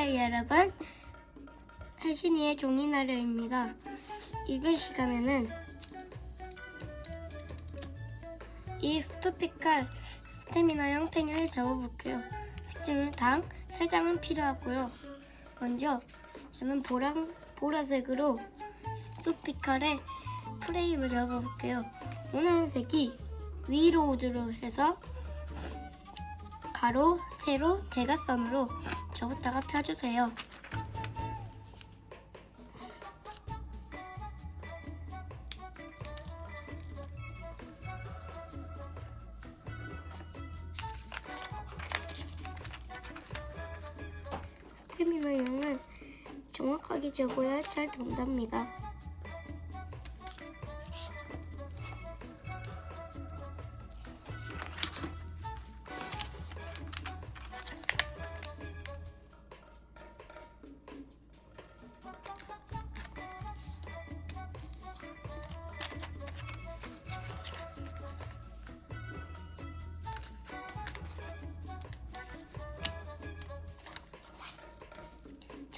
안녕하세요 여러분. 혜신이의 종이나래입니다. 이번 시간에는 이 스토피칼 스테미나 형태를 잡아볼게요. 색종이 당 3장은 필요하고요. 먼저 저는 보랑, 보라색으로 스토피칼의 프레임을 잡아볼게요. 오늘 색이 위로 우드로 해서 가로, 세로, 대각선으로 저부터가 펴주세요. 스테미나 양을 정확하게 적어야 잘 된답니다.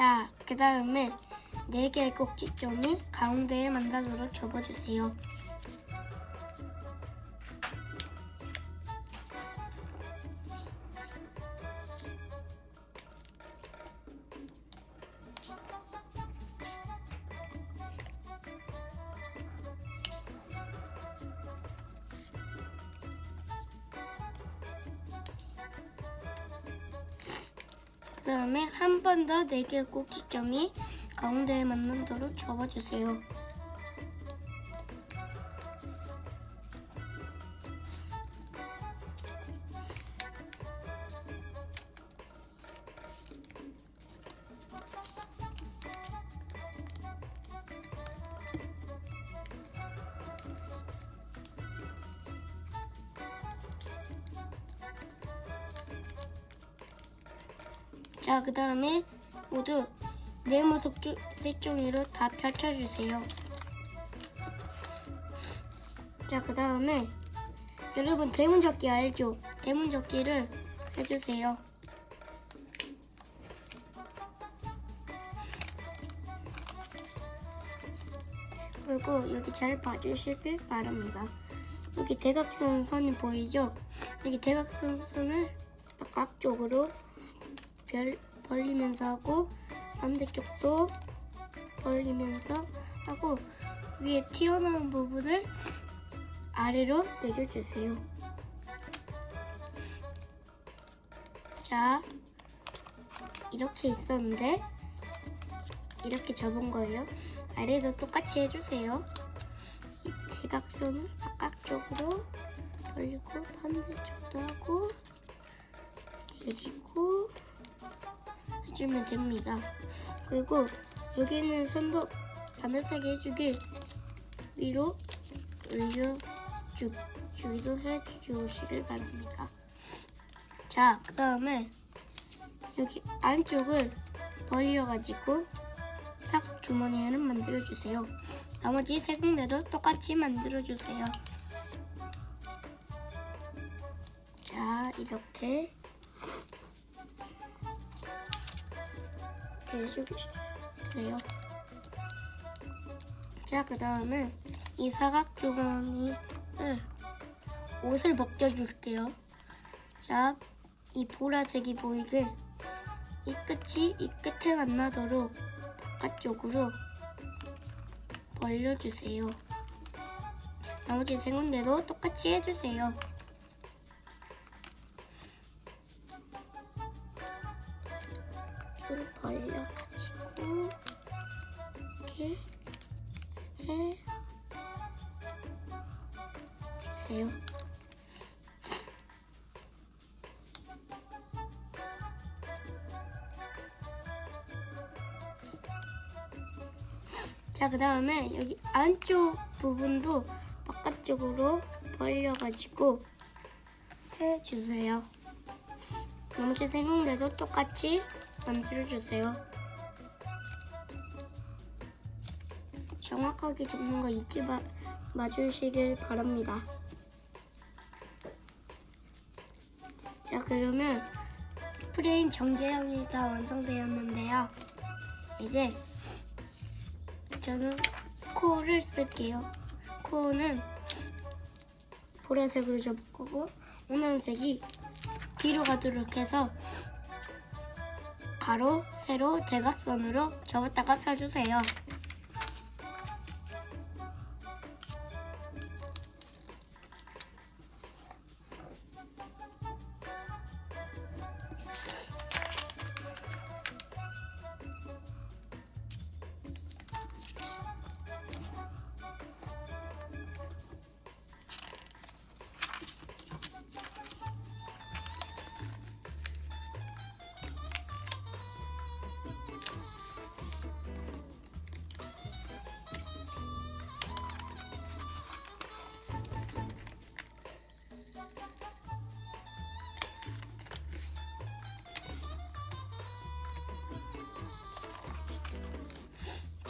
자, 그 다음에 4개의 꼭지점이 가운데에 만다도록 접어주세요. 다음에 한 번 더 4개의 꼭지점이 가운데에 맞는 도로 접어주세요. 자, 그 다음에 모두 네모 독주 색종이로 다 펼쳐주세요. 자, 그 다음에 여러분 대문 접기 알죠? 대문 접기를 해주세요. 그리고 여기 잘 봐주시길 바랍니다. 여기 대각선 선이 보이죠? 여기 대각선 선을 바깥쪽으로 별, 벌리면서 하고 반대쪽도 벌리면서 하고 위에 튀어나온 부분을 아래로 내려주세요. 자, 이렇게 있었는데 이렇게 접은 거예요. 아래도 똑같이 해주세요. 이 대각선을 바깥쪽으로 벌리고 반대쪽도 하고 내리고 해주면 됩니다. 그리고 여기 있는 손도 반듯하게 해주길 위로 올려주, 주기도 해주시길 바랍니다. 자, 그 다음에 여기 안쪽을 벌려가지고 사각 주머니를 만들어주세요. 나머지 세 군데도 똑같이 만들어주세요. 자, 이렇게 해주세요. 자, 그 다음에 이 사각 주머니를 옷을 벗겨줄게요. 자, 이 보라색이 보이게 이 끝이 이 끝에 만나도록 바깥쪽으로 벌려주세요. 나머지 세 군데도 똑같이 해주세요. 벌려가지고 이렇게 해 주세요. 자, 그 다음에 여기 안쪽 부분도 바깥쪽으로 벌려가지고 해주세요. 나머지 세 군데도 똑같이 만들어주세요. 정확하게 접는 거 잊지 마, 마주시길 바랍니다. 자, 그러면 프레임 전개형이 다 완성되었는데요. 이제 저는 코를 쓸게요. 코는 보라색으로 접을 거고 은은색이 뒤로 가도록 해서 가로, 세로, 대각선으로 접었다가 펴주세요.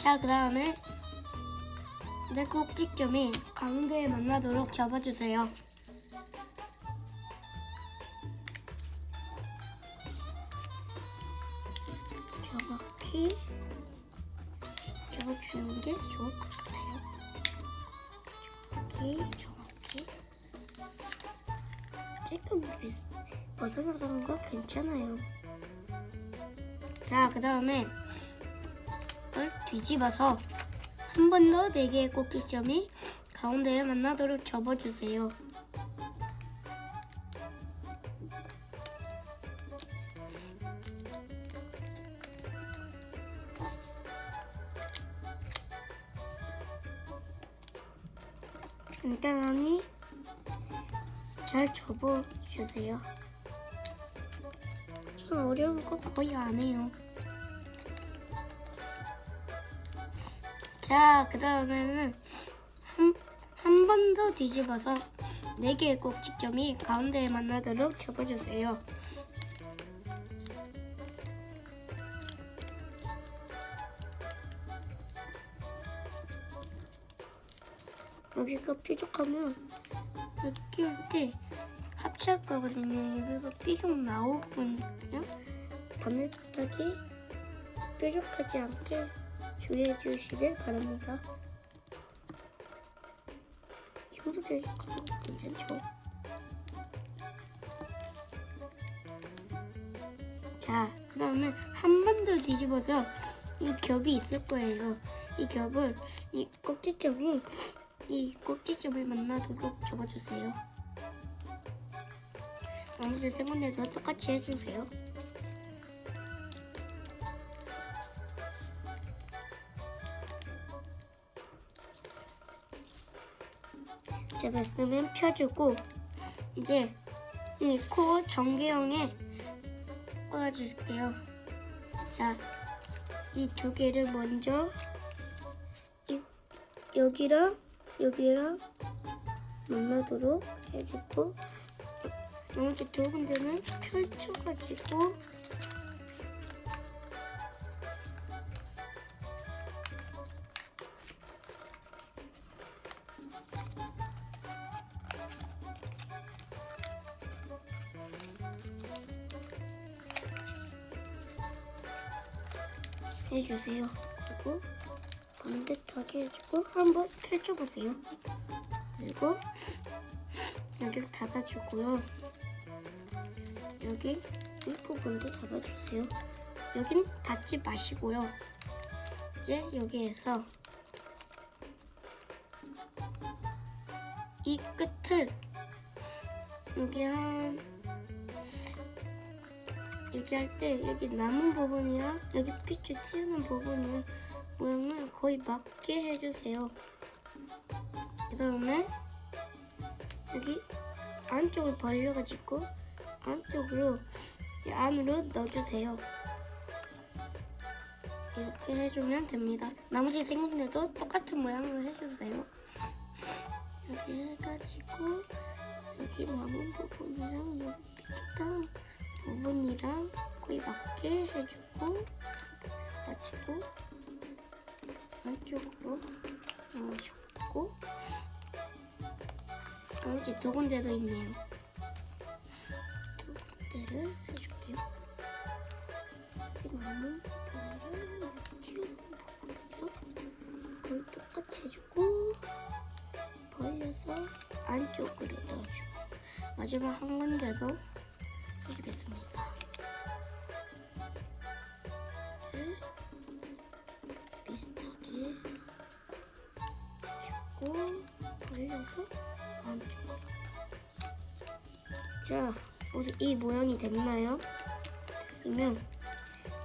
자, 그 다음에 내 꼭지점이 가운데에 만나도록 접어주세요. 을 뒤집어서 한 번더네 개의 꼭지점이 가운데를 만나도록 접어주세요. 간단하니 잘 접어주세요. 좀 어려운 거 거의 안 해요. 자, 그 다음에는 한, 한 번 더 뒤집어서 네 개의 꼭지점이 가운데에 만나도록 접어주세요. 여기가 여기 끼울 때 합치할 거거든요. 여기가 삐죽 나오거든요. 바늘바닥이 뾰족하지 않게 주의해 주시길 바랍니다. 이 정도 뾰족하면 괜찮죠? 자, 그 다음에 한 번 더 뒤집어서 이 겹이 있을 거예요. 이 겹을 이 꼭지점이 이 꼭지점을 만나도록 접어주세요. 나머지 세 군데도 똑같이 해주세요. 자, 됐으면 펴주고 이제 이코 전개형에 꽂아줄게요. 자, 이 두 개를 먼저 이, 여기랑 여기랑 만나도록 해주고 나머지 두 군데는 펼쳐가지고 해주세요. 그리고 반듯하게 해주고 한번 펼쳐보세요. 그리고 여기를 닫아주고요. 여기 이 부분도 닫아주세요. 여긴 닫지 마시고요. 이제 여기에서 이 끝을 여기 한 여기 할 때 여기 남은 부분이랑 여기 핏줄 튀는 부분을 모양을 거의 맞게 해주세요. 그 다음에 여기 안쪽을 벌려가지고 안쪽으로 이 안으로 넣어주세요. 이렇게 해주면 됩니다. 나머지 세 군데도 똑같은 모양을 해주세요. 여기 해가지고 여기 남은 부분이랑 여기 삐끗한 부분이랑 거의 맞게 해주고 받아주고 안쪽으로 넣어주고 아, 이제 두 군데도 있네요. 두 군데를 해줄게요. 그다음 바늘을 이렇게 부분에서 그걸 똑같이 해주고 벌려서 안쪽으로 넣어주고. 마지막 한 군데도 해주겠습니다. 네. 비슷하게 주고 벌려서 안쪽으로 자 모두 이 모양이 됐나요? 됐으면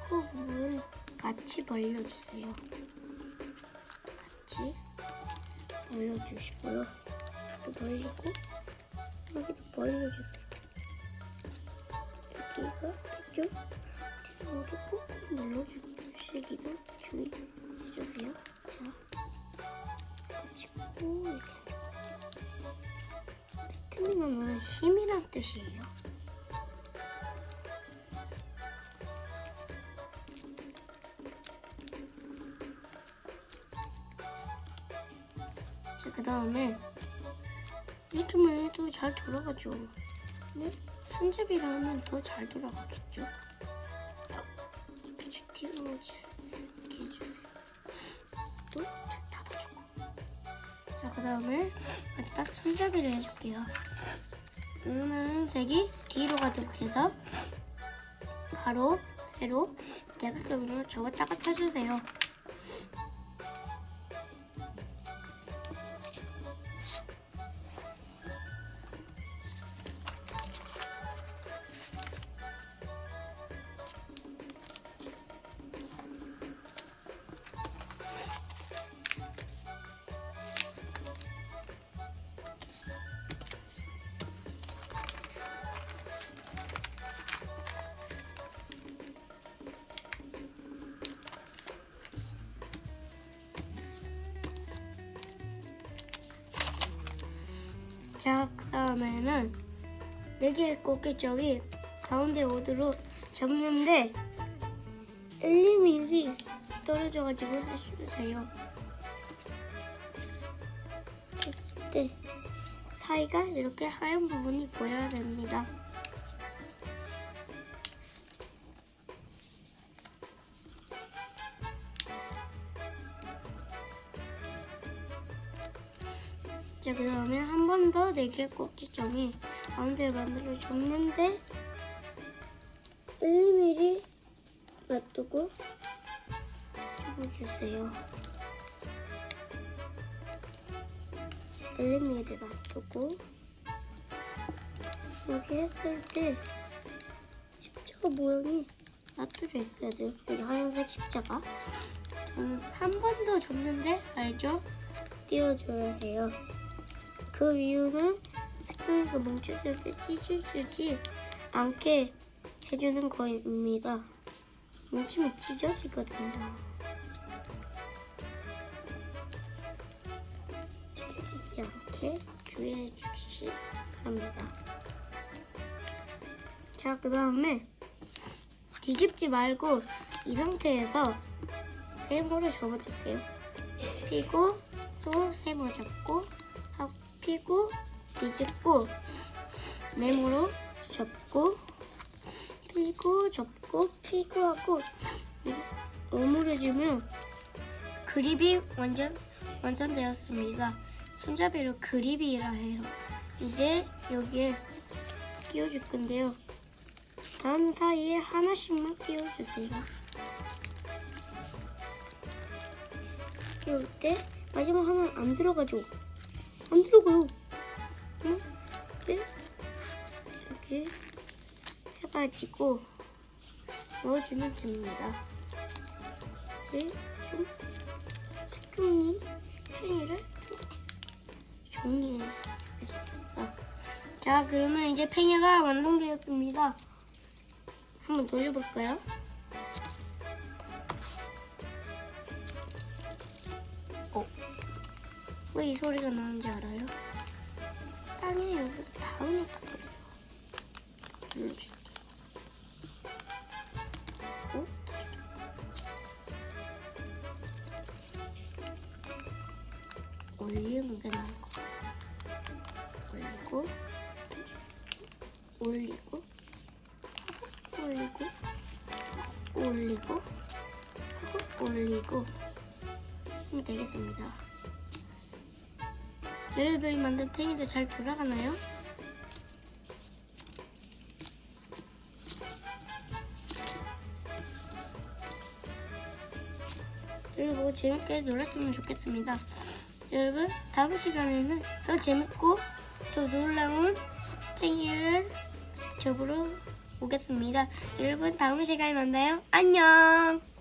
코 부분 같이 벌려주세요. 같이 벌려주시고요. 또 벌리고 여기도 벌려주세요. 여기가 됐죠? 여기 꾹꾹 눌러주시기도 주의해주세요. 자, 꾹 이렇게 스태미나는 힘이란 뜻이에요. 자, 그 다음에 이렇게만 해도 잘 돌아가죠. 근데 손잡이로 하면 더잘 돌아가겠죠. 뒤로지 이렇게 해주세요. 또잘 닫아주고. 자, 그 다음에 마지막 손잡이를 해줄게요. 눈은 색이 뒤로 가도록 해서 바로 세로 대각선으로 접었다가 펴주세요. 자, 그 다음에는 네 개의 꽃게점이 가운데 오도록 잡는데 1, 2mm 떨어져가지고 해주세요. 했을 때 사이가 이렇게 하얀 부분이 보여야 됩니다. 자, 그 다음에 한 번 더 네 개의 꼭지점이 가운데 만들어 줬는데 1mm 놔두고 접어주세요. 1mm 놔두고 여기 했을 때 십자가 모양이 놔두져 있어야 돼요. 여기 하얀색 십자가. 음, 한 번 더 줬는데 알죠? 띄워줘야 해요. 그 이유는 스프링크 멈췄을 때 찢어지지 않게 해주는 거입니다. 멈추면 찢어지거든요. 찢어지지 않게 주의해 주시기 바랍니다. 자, 그 다음에 뒤집지 말고 이 상태에서 세모를 접어주세요. 피고 또 세모 하고 피고 뒤집고 네모로 접고 피고 접고 피고 하고 오므려주면 그립이 완전 완성되었습니다. 손잡이로 그립이라 해요. 이제 여기에 끼워줄 건데요. 다음 사이에 하나씩만 끼워주세요. 끼울 때 마지막 하나 안 들어가죠? 안 들어가요. 응? 이렇게 이렇게 해가지고 넣어주면 됩니다. 이제 좀 색종이 팽이를 주겠습니다. 자, 그러면 이제 팽이가 완성되었습니다. 한번 돌려볼까요? 왜 이 소리가 나는지 알아요? 땅에 여기 닿으니까 그래요. 어? 올리는 게 나을 것. 올리고, 올리고, 올리고, 올리고, 올리고 하면 되겠습니다. 여러분이 만든 팽이도 잘 돌아가나요? 그리고 재밌게 놀았으면 좋겠습니다. 여러분 다음 시간에는 더 재밌고 더 놀라운 팽이를 접으러 오겠습니다. 여러분 다음 시간에 만나요. 안녕.